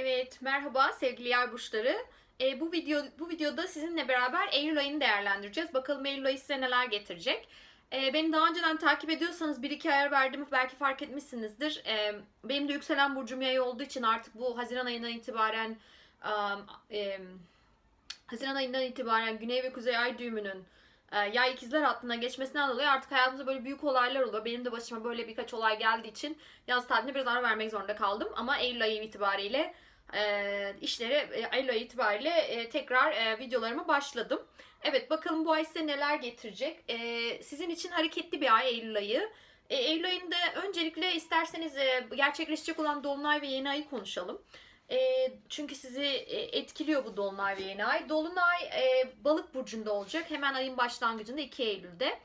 Evet, merhaba sevgili yay burçları. Ee, bu video bu videoda sizinle beraber Eylül ayını değerlendireceğiz. Bakalım Eylül ayı size neler getirecek. Ee, beni daha önceden takip ediyorsanız bir iki ayar verdiğimi belki fark etmişsinizdir. Ee, benim de yükselen burcum yay olduğu için artık bu Haziran ayından itibaren um, em, Haziran ayından itibaren Güney ve Kuzey ay düğümünün e, yay ikizler hattına geçmesinden dolayı artık hayatımızda böyle büyük olaylar oluyor. Benim de başıma böyle birkaç olay geldiği için yaz tatiline biraz ara vermek zorunda kaldım. Ama Eylül ayı itibariyle e, işlere Eylül ayı itibariyle e, tekrar e, videolarıma başladım. Evet bakalım bu ay size neler getirecek. E, sizin için hareketli bir ay Eylül ayı. E, Eylül ayında öncelikle isterseniz e, gerçekleşecek olan Dolunay ve Yeni ayı konuşalım. E, çünkü sizi etkiliyor bu Dolunay ve Yeni ay. Dolunay e, balık burcunda olacak. Hemen ayın başlangıcında 2 Eylül'de.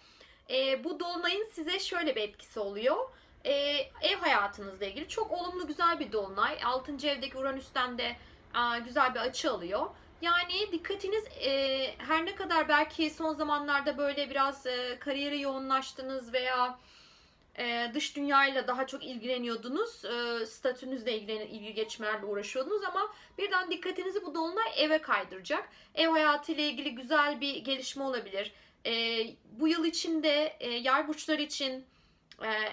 E, bu Dolunay'ın size şöyle bir etkisi oluyor. E, ev hayatınızla ilgili çok olumlu güzel bir Dolunay. 6. evdeki Uranüs'ten de e, güzel bir açı alıyor. Yani dikkatiniz e, her ne kadar belki son zamanlarda böyle biraz e, kariyere yoğunlaştınız veya e, dış dünyayla daha çok ilgileniyordunuz. E, statünüzle ilgili, ilgi geçmelerle uğraşıyordunuz ama birden dikkatinizi bu dolunay eve kaydıracak. Ev hayatıyla ilgili güzel bir gelişme olabilir. E, bu yıl içinde e, yay burçları için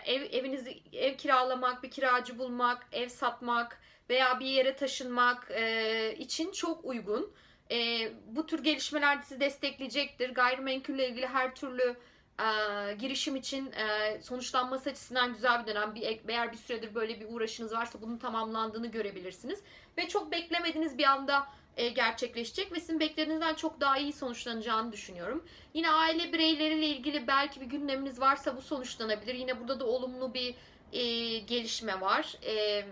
ev evinizi ev kiralamak, bir kiracı bulmak, ev satmak veya bir yere taşınmak e, için çok uygun. E, bu tür gelişmeler sizi destekleyecektir. Gayrimenkulle ilgili her türlü e, girişim için e, sonuçlanması açısından güzel bir dönem. Bir, eğer bir süredir böyle bir uğraşınız varsa bunun tamamlandığını görebilirsiniz. Ve çok beklemediğiniz bir anda gerçekleşecek ve sizin beklediğinizden çok daha iyi sonuçlanacağını düşünüyorum. Yine aile bireyleriyle ilgili belki bir gündeminiz varsa bu sonuçlanabilir. Yine burada da olumlu bir e, gelişme var. E,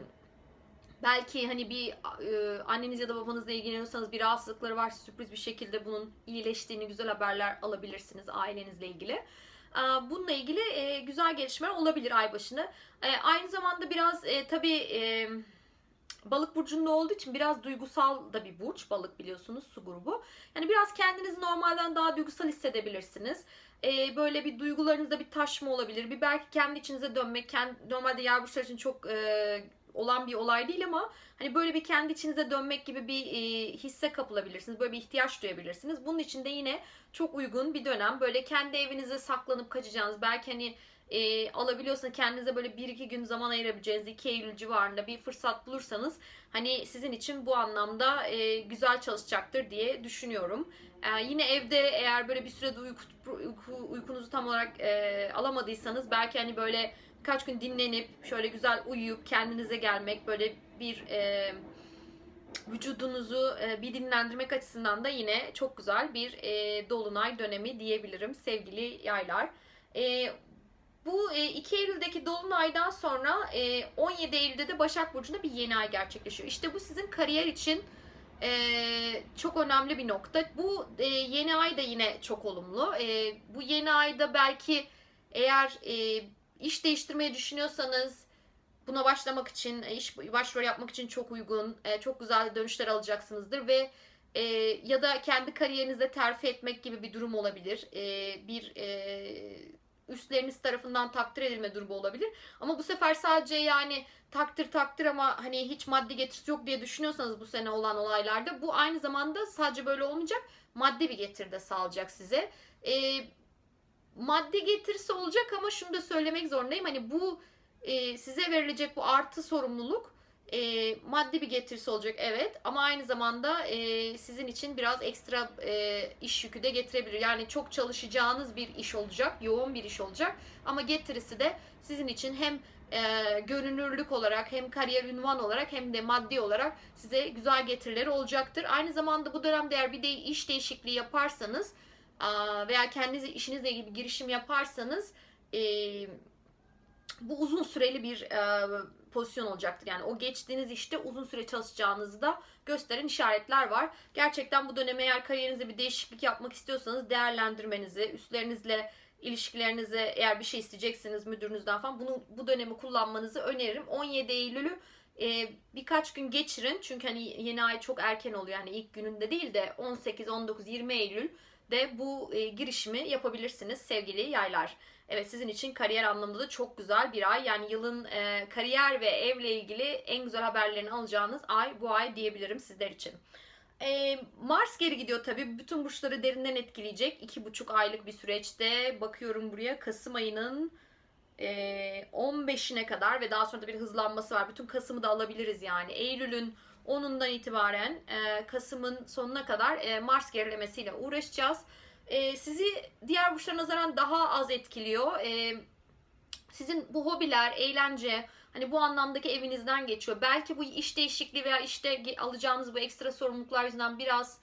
belki hani bir e, anneniz ya da babanızla ilgileniyorsanız bir rahatsızlıkları varsa sürpriz bir şekilde bunun iyileştiğini güzel haberler alabilirsiniz ailenizle ilgili. E, Bununla ilgili e, güzel gelişmeler olabilir ay başını. E, Aynı zamanda biraz e, tabii e, balık burcunda olduğu için biraz duygusal da bir burç. Balık biliyorsunuz su grubu. Yani biraz kendinizi normalden daha duygusal hissedebilirsiniz. E, böyle bir duygularınızda bir taşma olabilir. Bir belki kendi içinize dönmek. Kendi, normalde yay burçları için çok e, olan bir olay değil ama hani böyle bir kendi içinize dönmek gibi bir e, hisse kapılabilirsiniz. Böyle bir ihtiyaç duyabilirsiniz. Bunun için de yine çok uygun bir dönem. Böyle kendi evinize saklanıp kaçacağınız belki hani e, alabiliyorsanız kendinize böyle bir iki gün zaman ayırabileceğiniz 2 Eylül civarında bir fırsat bulursanız hani sizin için bu anlamda e, güzel çalışacaktır diye düşünüyorum. E, yine evde eğer böyle bir sürede uyku, uyku, uykunuzu tam olarak e, alamadıysanız belki hani böyle birkaç gün dinlenip şöyle güzel uyuyup kendinize gelmek böyle bir e, vücudunuzu e, bir dinlendirmek açısından da yine çok güzel bir e, dolunay dönemi diyebilirim sevgili yaylar. E, bu e, 2 Eylül'deki dolunaydan sonra e, 17 Eylül'de de Başak Burcu'nda bir yeni ay gerçekleşiyor. İşte bu sizin kariyer için e, çok önemli bir nokta. Bu e, yeni ay da yine çok olumlu. E, bu yeni ayda belki eğer e, iş değiştirmeyi düşünüyorsanız buna başlamak için, e, iş başvuru yapmak için çok uygun, e, çok güzel dönüşler alacaksınızdır ve e, ya da kendi kariyerinizde terfi etmek gibi bir durum olabilir. Bir üstleriniz tarafından takdir edilme durumu olabilir. Ama bu sefer sadece yani takdir takdir ama hani hiç maddi getirisi yok diye düşünüyorsanız bu sene olan olaylarda bu aynı zamanda sadece böyle olmayacak maddi bir getiri de sağlayacak size. E, maddi getirisi olacak ama şunu da söylemek zorundayım. Hani bu e, size verilecek bu artı sorumluluk e, maddi bir getirisi olacak evet ama aynı zamanda e, sizin için biraz ekstra e, iş yükü de getirebilir. Yani çok çalışacağınız bir iş olacak, yoğun bir iş olacak ama getirisi de sizin için hem e, görünürlük olarak hem kariyer ünvan olarak hem de maddi olarak size güzel getirileri olacaktır. Aynı zamanda bu dönemde eğer bir de iş değişikliği yaparsanız veya kendiniz işinizle ilgili bir girişim yaparsanız e, bu uzun süreli bir e, pozisyon olacaktır. Yani o geçtiğiniz işte uzun süre çalışacağınızı da gösteren işaretler var. Gerçekten bu döneme eğer kariyerinizde bir değişiklik yapmak istiyorsanız değerlendirmenizi, üstlerinizle ilişkilerinize eğer bir şey isteyeceksiniz müdürünüzden falan bunu bu dönemi kullanmanızı öneririm. 17 Eylül'ü e, birkaç gün geçirin. Çünkü hani yeni ay çok erken oluyor. Yani ilk gününde değil de 18, 19, 20 Eylül de bu e, girişimi yapabilirsiniz sevgili yaylar. Evet sizin için kariyer anlamında da çok güzel bir ay. Yani yılın e, kariyer ve evle ilgili en güzel haberlerini alacağınız ay bu ay diyebilirim sizler için. E, Mars geri gidiyor tabii. Bütün burçları derinden etkileyecek. iki buçuk aylık bir süreçte. Bakıyorum buraya Kasım ayının e, 15'ine kadar ve daha sonra da bir hızlanması var. Bütün Kasım'ı da alabiliriz yani. Eylül'ün 10'undan itibaren e, Kasım'ın sonuna kadar e, Mars gerilemesiyle uğraşacağız. E, sizi diğer burçlara nazaran daha az etkiliyor. E, sizin bu hobiler, eğlence hani bu anlamdaki evinizden geçiyor. Belki bu iş değişikliği veya işte alacağınız bu ekstra sorumluluklar yüzünden biraz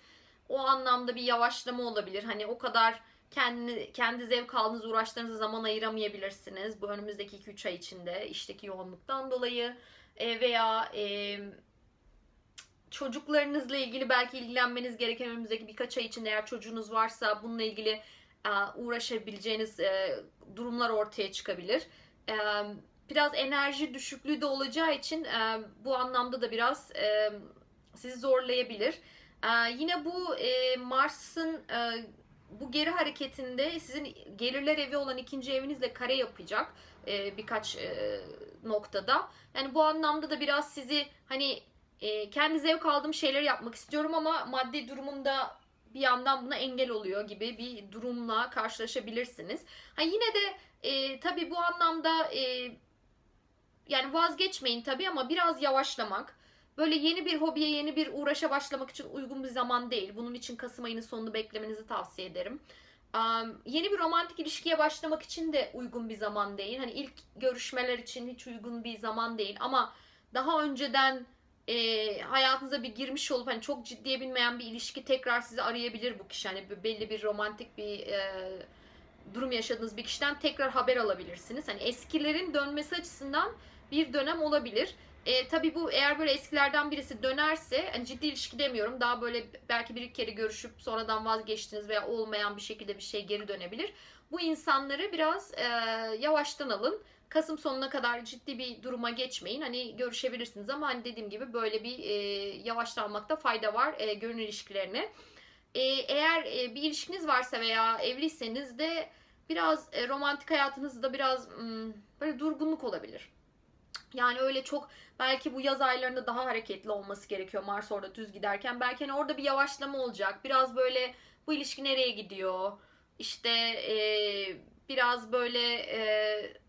o anlamda bir yavaşlama olabilir. Hani o kadar kendi kendi zevk aldığınız uğraşlarınıza zaman ayıramayabilirsiniz. Bu önümüzdeki 2-3 ay içinde işteki yoğunluktan dolayı E, veya e, çocuklarınızla ilgili belki ilgilenmeniz gereken önümüzdeki birkaç ay içinde eğer çocuğunuz varsa bununla ilgili e, uğraşabileceğiniz e, durumlar ortaya çıkabilir. E, Biraz enerji düşüklüğü de olacağı için bu anlamda da biraz sizi zorlayabilir. Yine bu Mars'ın bu geri hareketinde sizin gelirler evi olan ikinci evinizle kare yapacak birkaç noktada. Yani bu anlamda da biraz sizi hani e, kendi zevk aldığım şeyleri yapmak istiyorum ama maddi durumumda bir yandan buna engel oluyor gibi bir durumla karşılaşabilirsiniz. Ha yine de e, tabii bu anlamda e, yani vazgeçmeyin tabii ama biraz yavaşlamak. Böyle yeni bir hobiye, yeni bir uğraşa başlamak için uygun bir zaman değil. Bunun için Kasım ayının sonunu beklemenizi tavsiye ederim. Um, yeni bir romantik ilişkiye başlamak için de uygun bir zaman değil. Hani ilk görüşmeler için hiç uygun bir zaman değil. Ama daha önceden e, hayatınıza bir girmiş olup hani çok ciddiye binmeyen bir ilişki tekrar sizi arayabilir bu kişi. Hani belli bir romantik bir e, durum yaşadığınız bir kişiden tekrar haber alabilirsiniz. Hani eskilerin dönmesi açısından bir dönem olabilir. E, tabii bu eğer böyle eskilerden birisi dönerse hani ciddi ilişki demiyorum. Daha böyle belki bir kere görüşüp sonradan vazgeçtiniz veya olmayan bir şekilde bir şey geri dönebilir. Bu insanları biraz e, yavaştan alın. Kasım sonuna kadar ciddi bir duruma geçmeyin. Hani görüşebilirsiniz ama hani dediğim gibi böyle bir e, yavaşlanmakta fayda var e, gönül ilişkilerine. E, eğer e, bir ilişkiniz varsa veya evliyseniz de biraz e, romantik hayatınızda biraz hmm, böyle durgunluk olabilir. Yani öyle çok belki bu yaz aylarında daha hareketli olması gerekiyor Mars orada düz giderken. Belki hani orada bir yavaşlama olacak. Biraz böyle bu ilişki nereye gidiyor? İşte e, biraz böyle e,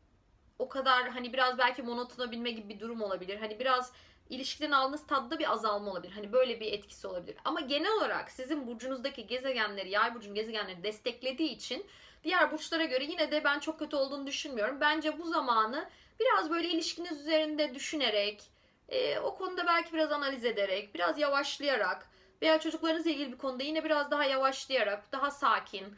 o kadar hani biraz belki monotona binme gibi bir durum olabilir. Hani biraz ilişkiden aldığınız tadda bir azalma olabilir. Hani böyle bir etkisi olabilir. Ama genel olarak sizin burcunuzdaki gezegenleri, yay burcunun gezegenleri desteklediği için diğer burçlara göre yine de ben çok kötü olduğunu düşünmüyorum. Bence bu zamanı biraz böyle ilişkiniz üzerinde düşünerek, e, o konuda belki biraz analiz ederek, biraz yavaşlayarak veya çocuklarınızla ilgili bir konuda yine biraz daha yavaşlayarak, daha sakin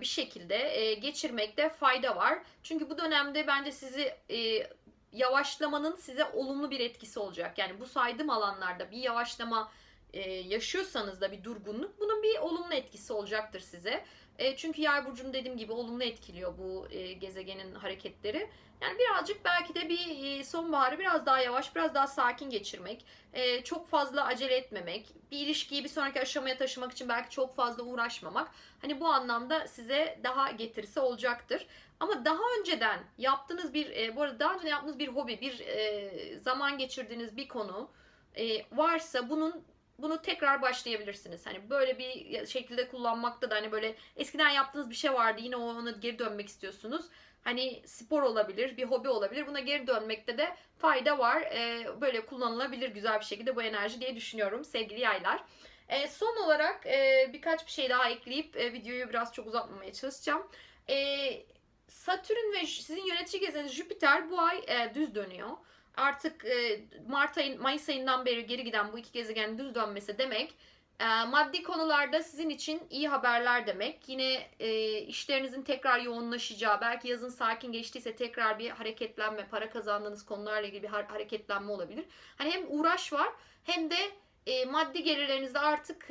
bir şekilde e, geçirmekte fayda var. Çünkü bu dönemde bence sizi e, yavaşlamanın size olumlu bir etkisi olacak. Yani bu saydığım alanlarda bir yavaşlama e, yaşıyorsanız da bir durgunluk bunun bir olumlu etkisi olacaktır size. E, çünkü yay burcunu dediğim gibi olumlu etkiliyor bu e, gezegenin hareketleri. Yani birazcık belki de bir e, sonbaharı biraz daha yavaş, biraz daha sakin geçirmek, e, çok fazla acele etmemek, bir ilişkiyi bir sonraki aşamaya taşımak için belki çok fazla uğraşmamak. Hani bu anlamda size daha getirisi olacaktır. Ama daha önceden yaptığınız bir, e, bu arada daha önceden yaptığınız bir hobi, bir e, zaman geçirdiğiniz bir konu e, varsa bunun bunu tekrar başlayabilirsiniz. Hani böyle bir şekilde kullanmakta da hani böyle eskiden yaptığınız bir şey vardı yine ona geri dönmek istiyorsunuz. Hani spor olabilir, bir hobi olabilir. Buna geri dönmekte de fayda var. Ee, böyle kullanılabilir güzel bir şekilde bu enerji diye düşünüyorum sevgili yaylar. Ee, son olarak e, birkaç bir şey daha ekleyip e, videoyu biraz çok uzatmamaya çalışacağım. E, Satürn ve sizin yönetici gezegeniz Jüpiter bu ay e, düz dönüyor. Artık e, Mart ayın, Mayıs ayından beri geri giden bu iki gezegenin düz dönmesi demek e, maddi konularda sizin için iyi haberler demek. Yine e, işlerinizin tekrar yoğunlaşacağı, belki yazın sakin geçtiyse tekrar bir hareketlenme, para kazandığınız konularla ilgili bir hareketlenme olabilir. Hani hem uğraş var hem de maddi gelirlerinizde artık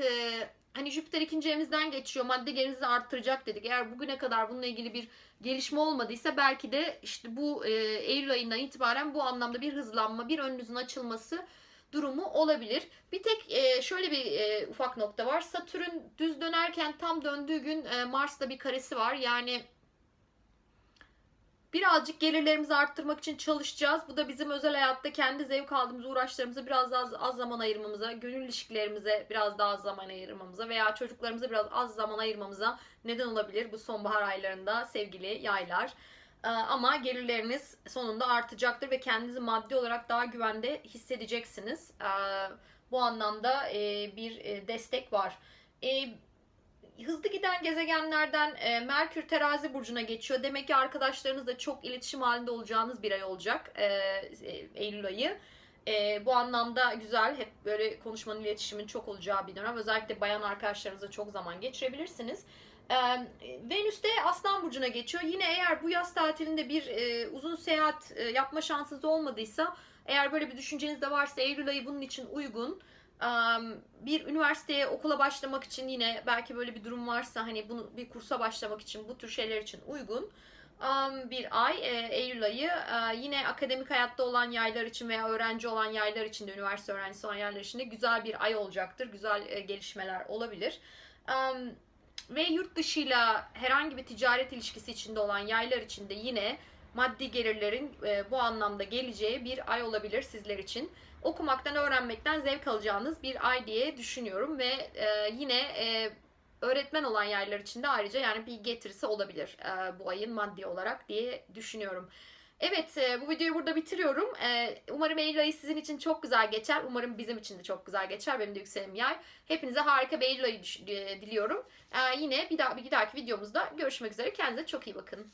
hani Jüpiter ikinci evinizden geçiyor. Maddi gelirinizi arttıracak dedik. Eğer bugüne kadar bununla ilgili bir gelişme olmadıysa belki de işte bu e, Eylül ayından itibaren bu anlamda bir hızlanma, bir önünüzün açılması durumu olabilir. Bir tek e, şöyle bir e, ufak nokta var. Satürn düz dönerken tam döndüğü gün e, Mars'ta bir karesi var. Yani birazcık gelirlerimizi arttırmak için çalışacağız. Bu da bizim özel hayatta kendi zevk aldığımız uğraşlarımıza biraz daha az, az zaman ayırmamıza, gönül ilişkilerimize biraz daha az zaman ayırmamıza veya çocuklarımıza biraz az zaman ayırmamıza neden olabilir bu sonbahar aylarında sevgili yaylar. Ee, Ama gelirleriniz sonunda artacaktır ve kendinizi maddi olarak daha güvende hissedeceksiniz. Ee, Bu anlamda e, bir e, destek var. Hızlı giden gezegenlerden e, Merkür terazi burcuna geçiyor. Demek ki arkadaşlarınızla çok iletişim halinde olacağınız bir ay olacak e, e, Eylül ayı. E, bu anlamda güzel. Hep böyle konuşmanın, iletişimin çok olacağı bir dönem. Özellikle bayan arkadaşlarınızla çok zaman geçirebilirsiniz. E, Venüs de Aslan Burcu'na geçiyor. Yine eğer bu yaz tatilinde bir e, uzun seyahat e, yapma şansınız olmadıysa, eğer böyle bir düşünceniz de varsa Eylül ayı bunun için uygun. Bir üniversiteye okula başlamak için yine belki böyle bir durum varsa hani bunu bir kursa başlamak için bu tür şeyler için uygun bir ay e, Eylül ayı E, yine akademik hayatta olan yaylar için veya öğrenci olan yaylar için de üniversite öğrencisi olan yaylar için de güzel bir ay olacaktır. Güzel e, gelişmeler olabilir. Ve yurt dışıyla herhangi bir ticaret ilişkisi içinde olan yaylar için de yine maddi gelirlerin bu anlamda geleceği bir ay olabilir sizler için okumaktan, öğrenmekten zevk alacağınız bir ay diye düşünüyorum ve e, yine e, öğretmen olan yerler için de ayrıca yani bir getirisi olabilir e, bu ayın maddi olarak diye düşünüyorum. Evet e, bu videoyu burada bitiriyorum. E, umarım Eylül ayı sizin için çok güzel geçer. Umarım bizim için de çok güzel geçer. Benim de yükselim yay. Hepinize harika bir Eylül ayı e, diliyorum. Yine bir, daha, bir dahaki videomuzda görüşmek üzere. Kendinize çok iyi bakın.